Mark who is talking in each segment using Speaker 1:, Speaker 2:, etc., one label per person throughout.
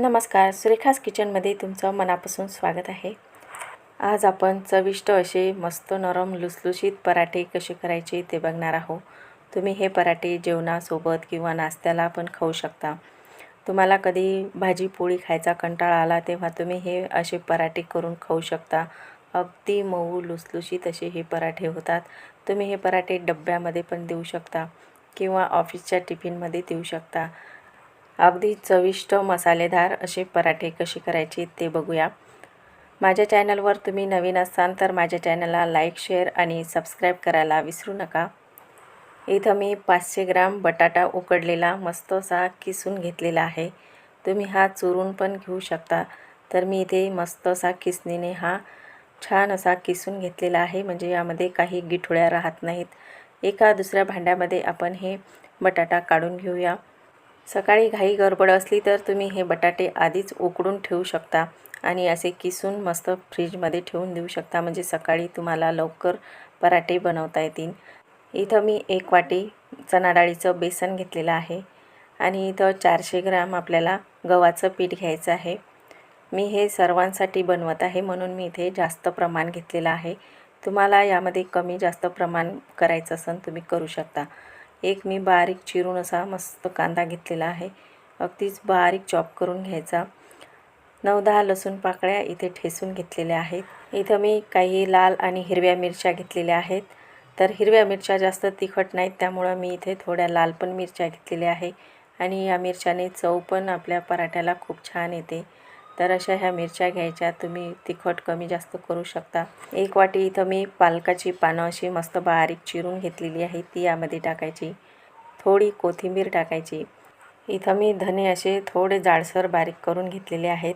Speaker 1: नमस्कार सुरेखास किचनमध्ये तुमचं मनापासून स्वागत आहे. आज आपण चविष्ट असे मस्त नरम लुसलुशीत पराठे कसे करायचे ते बघणार आहोत. तुम्ही हे पराठे जेवणासोबत किंवा नाश्त्याला पण खाऊ शकता. तुम्हाला कधी भाजी पोळी खायचा कंटाळा आला तेव्हा तुम्ही हे असे पराठे करून खाऊ शकता. अगदी मऊ लुसलुशीत असे हे पराठे होतात. तुम्ही हे पराठे डब्यामध्ये पण देऊ शकता किंवा ऑफिसच्या टिफिनमध्ये देऊ शकता. अगदी चविष्ट मसालेदार असे पराठे कसे करायचे ते बघूया. माझ्या चॅनलवर तुम्ही नवीन असाल तर माझ्या चॅनलला लाईक शेअर आणि सबस्क्राईब करायला विसरू नका. इथं मी पाचशे ग्राम बटाटा उकडलेला मस्त असा किसून घेतलेला आहे. तुम्ही हा चुरून पण घेऊ शकता. तर मी इथे मस्त असा किसणीने हा छान असा किसून घेतलेला आहे. म्हणजे यामध्ये काही गिठोळ्या राहत नाहीत. एका दुसऱ्या भांड्यामध्ये आपण हे बटाटा काढून घेऊया. सकाळी घाई गडबड असली तर तुम्ही हे बटाटे आधीच उकडून ठेवू शकता आणि असे किसून मस्त फ्रीजमध्ये ठेवून देऊ शकता. म्हणजे सकाळी तुम्हाला लवकर पराठे बनवता येतील. इथं मी एक वाटी चणा डाळीचं बेसन घेतलेलं आहे आणि इथं चारशे ग्राम आपल्याला गव्हाचं पीठ घ्यायचं आहे. मी हे सर्वांसाठी बनवत आहे म्हणून मी इथे जास्त प्रमाण घेतलेलं आहे. तुम्हाला यामध्ये कमी जास्त प्रमाण करायचं असेल तुम्ही करू शकता. एक मी बारीक चिरून असा मस्त कांदा घेतलेला आहे. अगदीच बारीक चॉप करून घ्यायचा. नऊ दहा लसूण पाकळ्या इथे ठेसून घेतलेल्या आहेत. इथं मी काही लाल आणि हिरव्या मिरच्या घेतलेल्या आहेत. तर हिरव्या मिरच्या जास्त तिखट नाहीत त्यामुळं मी इथे थोड्या लाल पण मिरच्या घेतलेल्या आहे. आणि या मिरच्याने चव पण आपल्या पराठ्याला खूप छान येते. तर अशा ह्या मिरच्या घ्यायच्या. तुम्ही तिखट कमी जास्त करू शकता. एक वाटी इथं मी पालकाची पानं अशी मस्त बारीक चिरून घेतलेली आहे. ती यामध्ये टाकायची. थोडी कोथिंबीर टाकायची. इथं मी धने असे थोडे जाडसर बारीक करून घेतलेले आहेत.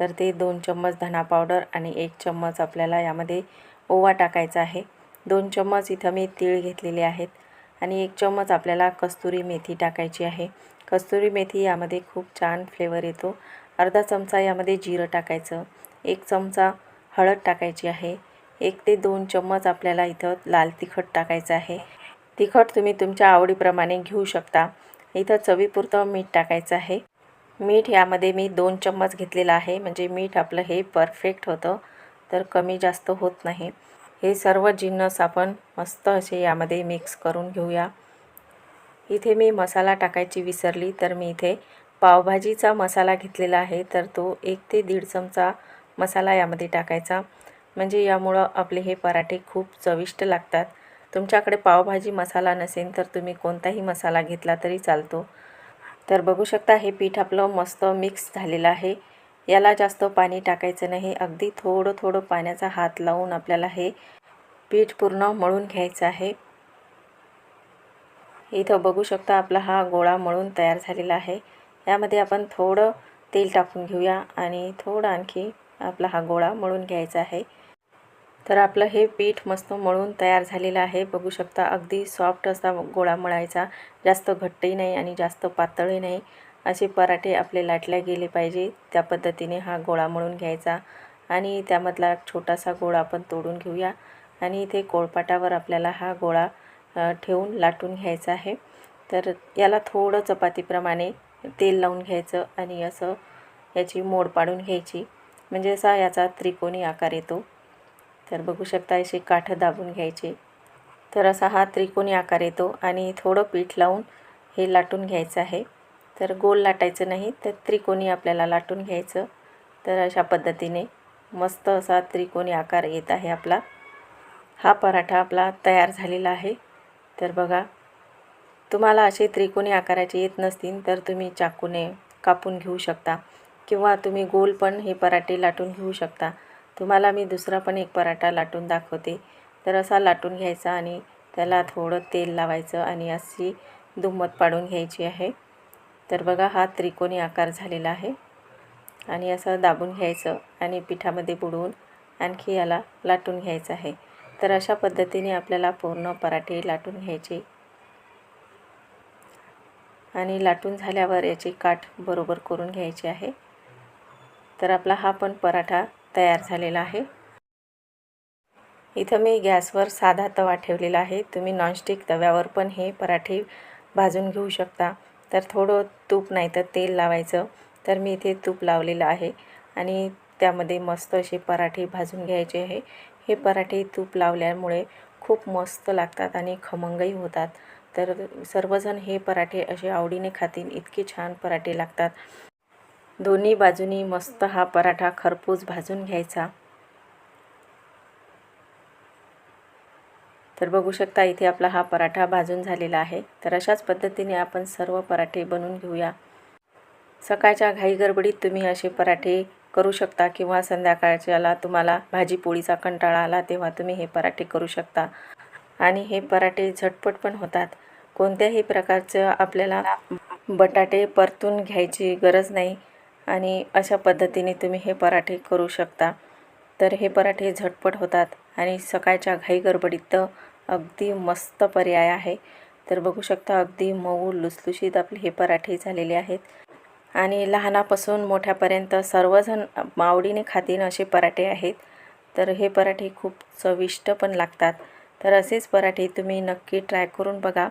Speaker 1: तर ते दोन चम्मच धना पावडर आणि एक चम्मच आपल्याला यामध्ये ओवा टाकायचा आहे. दोन चम्मच इथं मी तीळ घेतलेले आहेत. आणि एक चम्मच आपल्याला कस्तुरी मेथी टाकायची आहे. कस्तुरी मेथी यामध्ये खूप छान फ्लेवर येतो. अर्धा चमचा यामध्ये जिरं टाकायचं. एक चमचा हळद टाकायची आहे. एक ते दोन चम्मच आपल्याला इथं लाल तिखट टाकायचं आहे. तिखट तुम्ही तुमच्या आवडीप्रमाणे घेऊ शकता. इथं चवीपुरतं मीठ टाकायचं आहे. मीठ यामध्ये मी दोन चम्मच घेतलेलं आहे. म्हणजे मीठ आपलं हे परफेक्ट होतं. तर कमी जास्त होत नाही. हे सर्व जिन्नस आपण मस्त असे यामध्ये मिक्स करून घेऊया. इथे मी मसाला टाकायची विसरली तर मी इथे पावभाजीचा मसाला घेतलेला आहे तर तो एक ते दीड चमचा मसाला यामध्ये टाकायचा. म्हणजे यामुळं आपले हे पराठे खूप चविष्ट लागतात. तुमच्याकडे पावभाजी मसाला नसेल तर तुम्ही कोणताही मसाला घेतला तरी चालतो. तर बघू शकता हे पीठ आपलं मस्त मिक्स झालेलं आहे. याला जास्त पाणी टाकायचं नाही. अगदी थोडं थोडं पाण्याचा हात लावून आपल्याला हे पीठ पूर्ण मळून घ्यायचं आहे. इथं बघू शकता आपला हा गोळा मळून तयार झालेला आहे. यामध्ये आपण थोडं तेल टाकून घेऊया आणि थोडं आणखी आपला हा गोळा मळून घ्यायचा आहे. तर आपलं हे पीठ मस्त मळून तयार झालेलं आहे. बघू शकता अगदी सॉफ्ट असा गोळा मळायचा. जास्त घट्टही नाही आणि जास्त पातळही नाही. असे पराठे आपले लाटल्या गेले पाहिजे. त्या पद्धतीने हा गोळा मळून घ्यायचा. आणि त्यामधला छोटासा गोळा आपण तोडून घेऊया. आणि इथे कोळपाटावर आपल्याला हा गोळा ठेवून लाटून घ्यायचा आहे. तर याला थोडं चपातीप्रमाणे तेल लावून घ्यायचं आणि असं याची मोड पाडून घ्यायची. म्हणजे असा याचा त्रिकोणी आकार येतो. तर बघू शकता अशी काठं दाबून घ्यायची. तर असा हा त्रिकोणी आकार येतो आणि थोडं पीठ लावून हे लाटून घ्यायचं आहे. तर गोल लाटायचं नाही तर त्रिकोणी आपल्याला लाटून घ्यायचं. तर अशा पद्धतीने मस्त असा त्रिकोणी आकार येत आहे आपला. हा पराठा आपला तयार झालेला आहे. तर बघा तुम्हाला असे त्रिकोणी आकाराचे येत नसतील तर तुम्ही चाकूने कापून घेऊ शकता किंवा तुम्ही गोल पण हे पराठे लाटून घेऊ शकता. तुम्हाला मी दुसरा पण एक पराठा लाटून दाखवते. तर असा लाटून घ्यायचा आणि त्याला थोडं तेल लावायचं आणि अशी दुम्मत पाडून घ्यायची आहे. तर बघा हा त्रिकोणी आकार झालेला आहे. आणि असं दाबून घ्यायचं आणि पिठामध्ये बुडवून आणखी याला लाटून घ्यायचं आहे. तर अशा पद्धतीने आपल्याला पूर्ण पराठे लाटून घ्यायचे. आणि लाटून झाल्यावर याची काठ बरोबर करून घ्यायची आहे. तर आपला हा पण पराठा तयार झालेला आहे. इथं मी गॅसवर साधा तवा ठेवलेला आहे. तुम्ही नॉनस्टिक तव्यावर पण हे पराठे भाजून घेऊ शकता. तर थोडं तूप नाही तर तेल लावायचं. तर मी इथे तूप लावलेलं आहे आणि त्यामध्ये मस्त असे पराठे भाजून घ्यायचे आहे. हे पराठे तूप लावल्यामुळे खूप मस्त लागतात आणि खमंगही होतात. तर सर्वजण हे पराठे असे आवडीने खातील. इतके छान पराठे लागतात. दोन्ही बाजूनी मस्त हा पराठा खरपूस भाजून घ्यायचा. तर बघू शकता इथे आपला हा पराठा भाजून झालेला आहे. तर अशाच पद्धतीने आपण सर्व पराठे बनवून घेऊया. सकाळच्या घाई गडबडीत तुम्ही असे पराठे करू शकता किंवा संध्याकाळच्याला तुम्हाला भाजी पोळीचा कंटाळा आला तेव्हा तुम्ही हे पराठे करू शकता. आणि हे पराठे झटपट पण होतात. कोणत्याही प्रकारचं आपल्याला बटाटे परतून घ्यायची गरज नाही आणि अशा पद्धतीने तुम्ही हे पराठे करू शकता. तर हे पराठे झटपट होतात आणि सकाळच्या घाई गडबडीत तर अगदी मस्त पर्याय आहे. तर बघू शकता अगदी मऊ लुसलुशीत आपले हे पराठे झालेले आहेत. आणि लहानापासून मोठ्यापर्यंत सर्वजण आवडीने खातीन असे पराठे आहेत. तर हे पराठे खूप चविष्ट पण लागतात. तर असेच पराठे तुम्ही नक्की ट्राय करून बघा.